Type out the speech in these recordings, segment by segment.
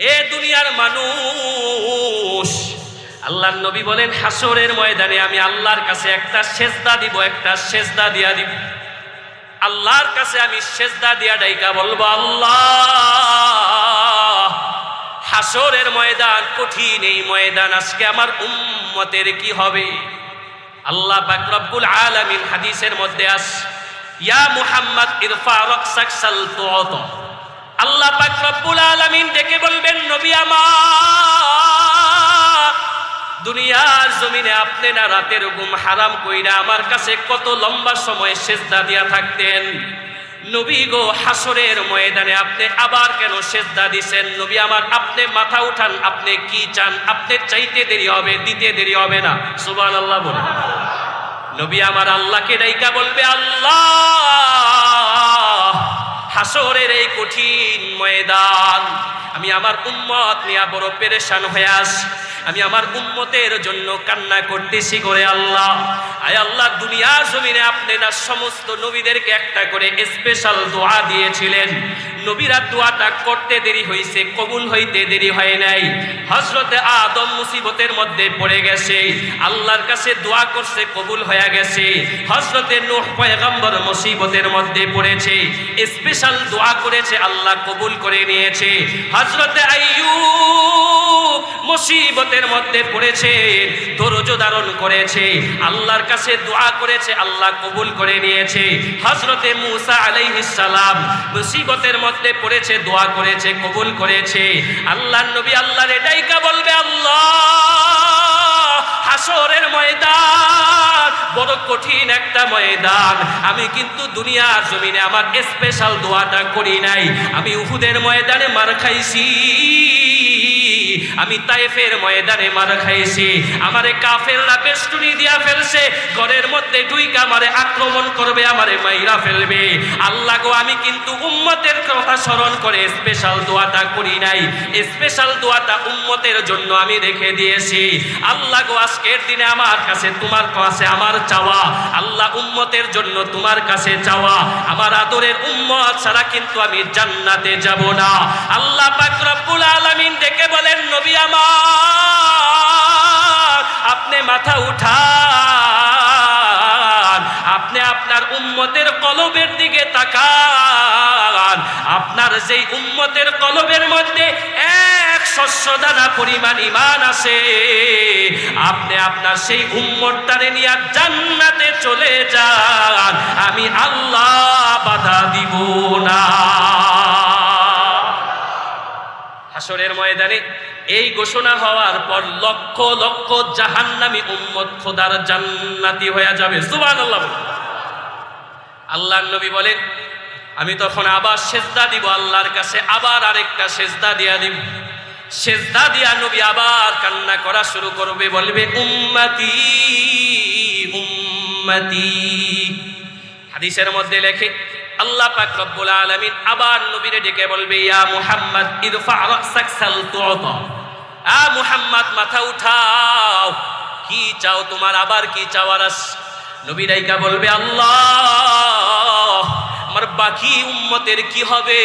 এ দুনিয়ার মানুষ। আল্লাহর নবী বলেন হাসরের ময়দানে আমি আল্লাহর কাছে একটা সেজদা দিব, একটা সেজদা দিয়া দিব। আল্লাহর কাছে আমি সেজদা দিয়া ডাইকা বলব, আল্লাহ হাসরের ময়দান, কঠিন এই ময়দান, আজকে আমার উম্মতের কি হবে? আল্লাহ পাক রব্বুল আলামিন হাদিসের মধ্যে আস, ইয়া মুহাম্মদ, ইরফা রাকসাক সাল তুত আল্লাহ পাক রব্বুল আলামিন ডেকে বলবেন, নবী আমার, দুনিয়ার জমিনে আপনি না রাতের ঘুম হারাম কইরা আমার কাছে কত লম্বা সময় সেজদা দিয়া থাকতেন। নবী গো হাসরের ময়দানে আপনি আবার কেন সেজদা দিছেন? নবী আমার, আপনি মাথা উঠান, আপনি কি চান? আপনি চাইতে দেরি হবে, দিতে দেরি হবে না। সুবহানাল্লাহ বলে নবী আমার আল্লাহকে ডাইকা বলবে, আল্লাহ হাসরের এই কঠিন ময়দান আমি আমার উম্মত নিয়ে বড় পেরেশান হয়ে আস আমি আমার উম্মতের জন্য কান্না করতেছি করে আল্লাহ। আয় আল্লাহ দুনিয়া জমিনে আপনি না সমস্ত নবীদেরকে একটা করে স্পেশাল দোয়া দিয়েছিলেন। নবীরা দোয়াটা করতে দেরি হয়েছে কবুল হইতে দেরি হয় নাই। হজরতে আদম মুসিবতের মধ্যে পড়ে গেছে। আল্লাহর কাছে দোয়া করছে, কবুল হয়ে গেছে। হজরতে নূহ পয়গম্বর মুসিবতের মধ্যে পড়েছে। স্পেশাল দোয়া করেছে, আল্লাহ কবুল করে নিয়েছে। হজরতে আইয়ুব মুসিবতের মধ্যে পড়েছে, ধৈর্য ধারণ করেছে, আল্লাহর কাছে দোয়া করেছে, আল্লাহ কবুল করে নিয়েছে। হজরতে মুসা সালাম মুসিবতের মধ্যে পড়েছে, দোয়া করেছে, কবুল করেছে। আল্লাহর নবী আল্লাহর এটাই কা বলবে, আল্লাহ, হাসরের ময়দান, বড় কঠিন একটা ময়দান। আমি কিন্তু দুনিয়ার জমিনে আমার স্পেশাল দোয়াটা করি নাই। আমি উহুদের ময়দানে মার খাইছি। আমি তাইফের ময়দানে মার খাইছি। আমারে কাফেররা বেষ্টনী দিয়া ফেলছে। ঘরের মধ্যে ডুইকা আমারে আক্রমণ করবে, আমারে মাইরা ফেলবে। আল্লাহ গো, আমি কিন্তু উম্মতের কথা স্মরণ করে স্পেশাল দোয়াটা করি নাই। স্পেশাল দোয়াটা উম্মতের জন্য আমি রেখে দিয়েছি। আল্লাহ গো, আজকের দিনে আমার কাছে তোমার কাছে আমার চাওয়া। আল্লাহ উম্মতের জন্য তোমার কাছে চাওয়া। আমার আদরের উম্মত ছাড়া কিন্তু আমি জান্নাতে যাব না। আল্লাহ পাক নবী আমার, আপনি মাথা উঠান, আপনি আপনার উম্মতের কলবের দিকে তাকান। আপনার যেই উম্মতের কলবের মধ্যে এক শস্য দানা পরিমাণ ইমান আছে, আপনি আপনার সেই উম্মতটারে নিয়ে জান্নাতে চলে যান। আমি আল্লাহ বাধা দিব না। হাসরের ময়দানে এই ঘোষণা হওয়ার পর লক্ষ লক্ষ জাহান্নামী উম্মত খোদার জান্নাতি হয়ে যাবে। সুবহানাল্লাহ আল্লাহ নবী বলেন, আমি তখন আবার সেজদা দিব, আল্লাহর কাছে আবার আরেকটা সেজদা দিয়া দিব। সেজদা দিয়া নবী আবার কান্না করা শুরু করবে, বলবে, উম্মতি উম্মতি। হাদিসের মধ্যে লেখে আল্লাহ পাক রব্বুল আলামিন আবার নবীরে ডেকে বলবে, ইয়া মুহাম্মদ ইরফা রাসাক সাল তুতা আ মুহাম্মদ, মাথা উঠাও। কি চাও তোমার, আবার কি চাওয়ার আস নবী রাইকা বলবে, আল্লাহ, আমার বাকি উম্মতের কি হবে?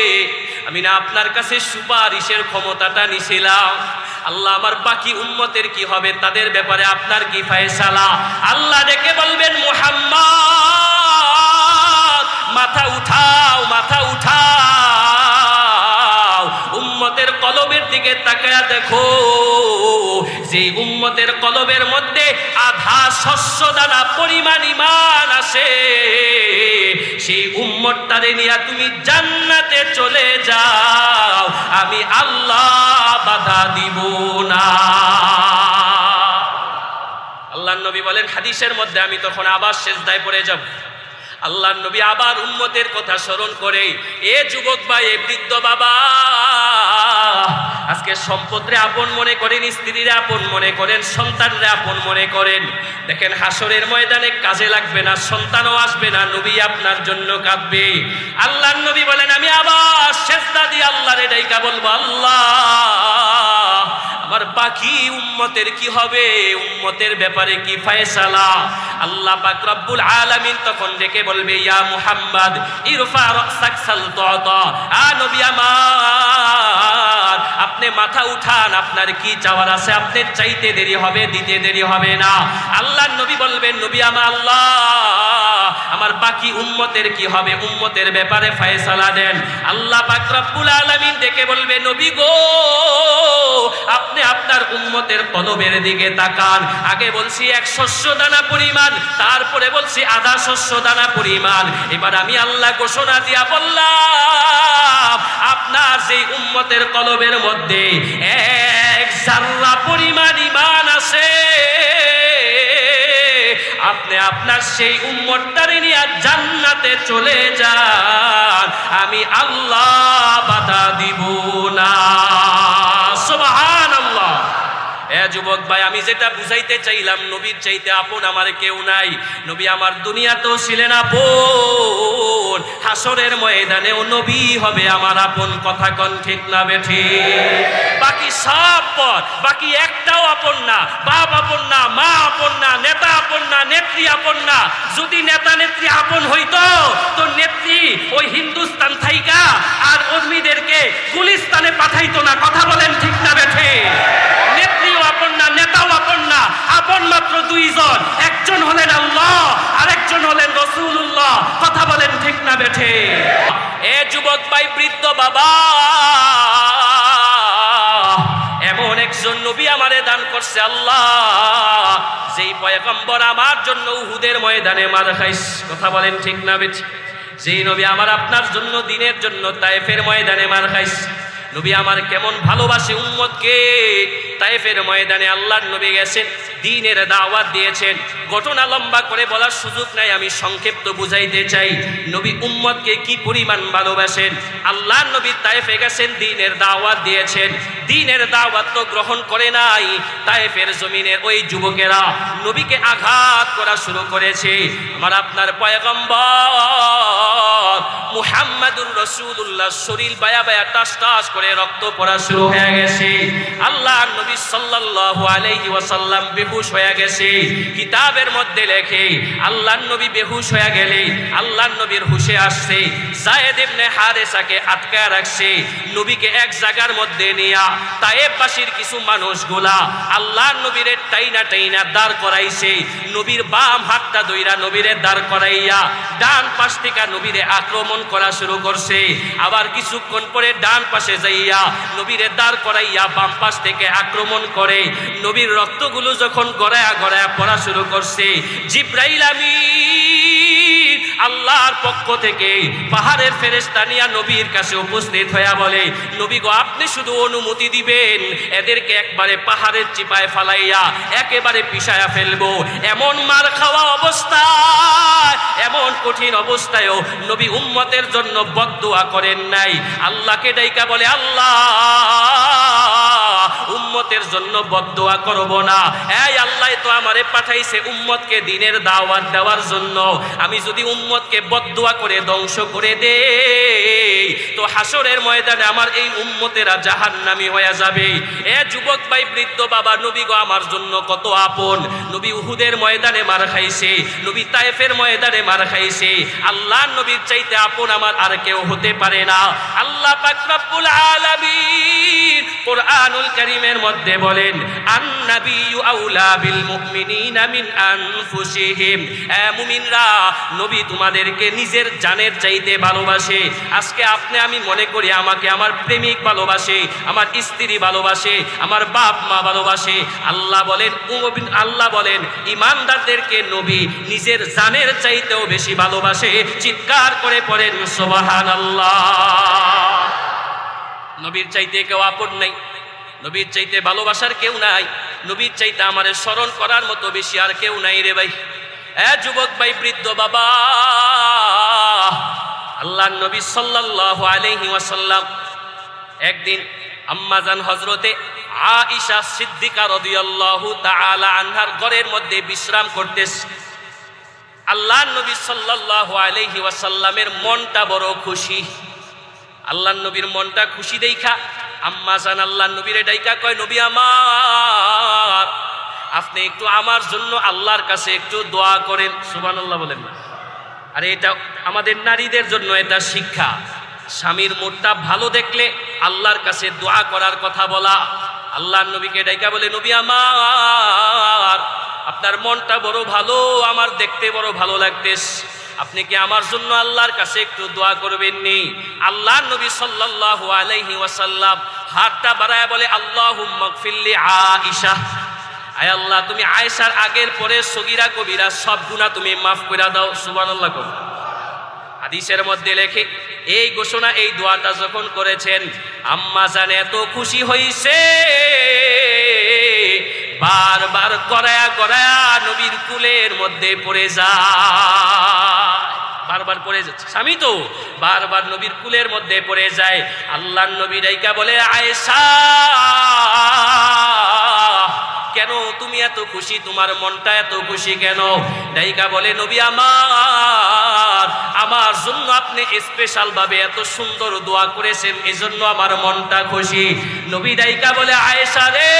আমি না আপনার কাছে সুপারিশের ক্ষমতাটা নিছিলাম। আল্লাহ, আমার বাকি উম্মতের কি হবে? তাদের ব্যাপারে আপনার কি ফয়সালা? আল্লাহ ডেকে বলবেন, মুহাম্মদ মাথা উঠাও মাথা উঠাও। উম্মতের কলবের দিকে তাকায়া দেখো, যে উম্মতের কলবের মধ্যে আধা শস্য দানা পরিমাণ ইমান আসে। সেই উম্মতটারে নিয়ে তুমি জান্নাতে চলে যাও, আমি আল্লাহ বাধা দিব না। আল্লাহ নবী বলেন, হাদিসের মধ্যে আমি তখন আবার শেষদায় পড়ে যাব। আল্লাহ নবী আবার উম্মতের কথা স্মরণ করে, এ যুবক ভাই, এ বৃদ্ধ বাবা, আজকে সম্পদরে আপন মনে করেন, স্ত্রীরে আপন মনে করেন, সন্তানরে আপন মনে করেন। দেখেন, হাসরের ময়দানে কাজে লাগবে না, সন্তানও আসবে না, নবী আপনার জন্য কাঁদবে। আল্লাহ নবী বলেন, আমি আবার শেষদা দিয়ে আল্লাহরে ডাইকা বলব, আল্লাহ আমার বাকি উম্মতের কি হবে? উম্মতের ব্যাপারে কি ফয়সালা? আল্লাহ পাক রব্বুল আলামিন তখন ডেকে বলবে, ইয়া মুহাম্মদ, ইরফা রাসাক সালতাতা। আ নবী আমার, আপনি মাথা উঠান, আপনার কি চাওয়ার আছে? আপনি চাইতে দেরি হবে, দিতে দেরি হবে না। আল্লাহ নবী বলবেন, নবী আমার আল্লাহ আমার বাকি উম্মতের কি হবে? উম্মতের ব্যাপারে ফয়সালা দেন। আল্লাহ পাক রব্বুল আলামিন ডেকে বলবে, নবী গো, আপনি আপনার উম্মতের কলবের দিকে তাকান। আগে বলছি এক শস্য দানা পরিমাণ, তারপরে বলছি আধা শস্য দানা পরিমাণ। এবার আমি আল্লাহ ঘোষণা দিয়া বললাম, আপনার সেই উম্মতের কলবের মধ্যে এক জাররা পরিমাণ ইমান আছে। আপনি আপনার সেই উম্মতটারে নিয়ে জান্নাতে চলে যান। আমি আল্লাহ বাধা দিব না। যুবক ভাই, আমি যেটা বুঝাইতে চাইলাম, নবীর চাইতে আপন আমার কেউ নাই। নবী আমার ছিলেন আপন। হাসরের নবী হবে আমার আপন। কথা কন ঠিক না বেঠি বাকি সব পর বাকি একটাও আপন না মা আপন না নেতা আপন না নেত্রী আপন না। যদি নেতা নেত্রী আপন হইতো, তো নেত্রী ওই হিন্দুস্তান থাইকা আর কর্মীদেরকে গুলিস্তানে পাঠাইতো না। কথা বলেন ঠিক না বেঠে। নেত্রীও আপন না, নেতাও আপন না। আপন মাত্র দুইজন। একজন হলেন আল্লাহ, আরেকজন হলেন রসুল্লাহ কথা বলেন ঠিক না বেঠে। এ যুবক ভাই, বৃদ্ধ বাবা। নবী দান করছে আল্লাহ। যেই পয়গম্বর আমার জন্য উহুদের ময়দানে মার খাইস, কথা বলেন ঠিক না বেছি যেই নবী আমার আপনার জন্য, দিনের জন্য তাইফের ময়দানে মার খাইস নবী আমার কেমন ভালোবাসে উম্মতকে। তাইফের ময়দানে আল্লাহর নবী গেছেন, দিনের দাওয়াত দিয়েছেন। ঘটনা লম্বা করে বলার সুযোগ নাই, আমি সংক্ষিপ্ত বুঝাইতে চাই, নবী উম্মতকে কি পরিমাণ ভালোবাসেন? আল্লাহর নবী তাইফে গেছেন, দিনের দাওয়াত দিয়েছেন। দিনের দাওয়াত তো গ্রহণ করে নাই তাইফের জমিনের ওই যুবকেরা নবীকে আঘাত করা শুরু করেছে। আমার আপনার পয়গম্বর মুহাম্মাদুর রসুল্লাহ শরীর বায়া বায়া টাস টাস করে রক্ত পড়া শুরু হয়ে গেছে। আল্লাহ নবী সাল্লাল্লাহু আলাইহি ওয়াসাল্লাম বেহুশ হয়ে গেছে। কিতাবের মধ্যে লেখে, আল্লাহর নবী বেহুশ হয়ে গেলে আল্লাহর নবীর হুশে আসছে। জায়েদ ইবনে হারেসাকে আটকায় রাখছে, নবীকে এক জায়গার মধ্যে নিয়া তায়েববাসীর কিছু মানুষগুলা আল্লাহর নবীরে টাইনা টাইনা দাঁড় করাইছে। নবীর বাম হাতটা দইরা নবীরে দাঁড় করাইয়া ডান পাশ থেকে নবীরে আক্রমণ করা শুরু করছে। আবার কিছুক্ষণ পরে ডান পাশে যাইয়া নবীরে দাঁড় করাইয়া বাম পাশ থেকে আক্রমণ করে। নবীর রক্তগুলো যখন গড়ায়া গড়ায়া পড়া শুরু করছে। জিব্রাইল আমিন। আল্লাহর পক্ষ থেকে পাহাড়ের ফেরেশতা নিয়া নবীর কাছে উপস্থিত হইয়া বলে, নবী গো, আপনি শুধু অনুমতি দিবেন, এদেরকে একবারে পাহাড়ের চিপায় ফালাইয়া একেবারে পিছায়া ফেলব। এমন মার খাওয়া অবস্থায়, এমন কঠিন অবস্থায়ও নবী উম্মতের জন্য বদদুয়া করেন নাই। আল্লাহকে ডাইকা বলে, আল্লাহ উম্মতের জন্য বদদুয়া করব না। এই আল্লাহ তো আমারে পাঠাইছে উম্মতকে দিনের দাওয়াত দেওয়ার জন্য। আমি যদি উম্মতকে বদদুয়া করে ধ্বংস করে দে তো হাসরের ময়দানে আমার এই উম্মতেরা জাহান্নামী হয়ে যাবে। এ যুবক ভাই, বৃদ্ধ বাবা, নবী গো, আমার জন্য কত আপন। নবী উহুদের ময়দানে মার খাইছে, নবী তায়েফের ময়দানে মার খাইছে। আল্লাহ নবীর চাইতে আপন আমার আর কেউ হতে পারে না। আল্লাহ পাক রব্বুল আলামিন কোরআনুল কারীমের মধ্যে বলেন, আন্নাবিয়্যু আউলা বিল মুমিনিনা মিন আনফুসিহিম। এ মুমিনরা, নবী তোমাদেরকে নিজের জানের চাইতে ভালোবাসে। আজকে আপনি আমি মনে করি আমাকে আমার প্রেমিক ভালোবাসে, আমার স্ত্রী ভালোবাসে, আমার বাপ মা ভালোবাসে। আল্লাহ বলেন আল্লাহ বলেন, ইমানদারদেরকে নবী নিজের জানের চাইতেও বেশি ভালোবাসে। চিৎকার করে পড়েন সোবাহান আল্লাহ নবীর চাইতে কেউ আপন নাই। নবীর চাইতে ভালোবাসার কেউ নাই। নবীর চাইতে আমারে স্মরণ করার মতো বেশি আর কেউ নাই রে ভাই। এ যুবক ভাই, বৃদ্ধ বাবা। আল্লাহ নবী সাল্লাল্লাহু আলাইহি ওয়াসাল্লাম একদিন আম্মাজান হজরতে আইসা সিদ্দিকা রাদিয়াল্লাহু তাআলা আনহার ঘরের মধ্যে বিশ্রাম করতেছে আল্লাহ নবী সাল্লাল্লাহু আলাইহি ওয়াসাল্লামের মনটা বড় খুশি। আল্লাহ নবীর মনটা খুশি দেখা আম্মা জান আল্লাহ নবীরে ডাইকা কয়, নবী আমার, আপনি একটু আমার জন্য আল্লাহর কাছে একটু দোয়া করেন। সুবহানাল্লাহ বলেন। না আর এটা আমাদের নারীদের জন্য এটা শিক্ষা। স্বামীর মুডটা ভালো দেখলে আল্লাহর কাছে দোয়া করার কথা বলা। আল্লাহর নবীকে ডাইকা বলে, নবী আমার, আপনার মনটা বড় ভালো, আমার দেখতে বড় ভালো লাগতেস আপনি কি আমার জন্য আল্লাহর কাছে একটু দোয়া করবেন নি আল্লাহ নবী সাল্লাল্লাহু আলাইহি ওয়াসাল্লাম হাতটা বাড়ায় বলে, আল্লাহুম্মা গফিরলি আয়েশা। আয় আল্লাহ, তুমি আয়েশার আগের পরে সগিরা, কবিরা সব গুণা তুমি মাফ করে দাও। সুবহানাল্লাহ করো হাদিসের মধ্যে লেখে, এই ঘোষণা, এই দোয়াটা যখন করেছেন, আম্মা জান এত খুশি হইছে। বারবার করায়া করায়া নবীর কুলের মধ্যে পড়ে যায়। বারবার পড়ে যাচ্ছে স্বামী তো, বারবার নবীর কুলের মধ্যে পড়ে যায়। আল্লাহ নবী বলে, আয়েশা, কেন তুমি এত খুশি? তোমার মনটা এত খুশি কেন? ডাইকা বলে, নবী আমার আমার জন্য আপনি স্পেশাল ভাবে এত সুন্দর দোয়া করেছেন, এজন্য আমার মনটা খুশি। নবী ডাইকা বলে, আয়েশা রে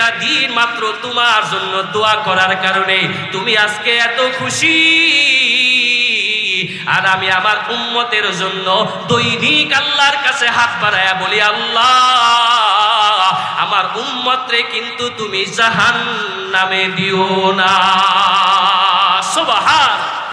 একটা দিন মাত্র তোমার জন্য দোয়া করার কারণে তুমি আজকে এত খুশি। আর আমি আমার উম্মতের জন্য দৈনিক আল্লাহর কাছে হাত বাড়ায়া বলি, আল্লাহ, আমার উম্মতরে কিন্তু তুমি জাহান নামে দিও না। সুবহান।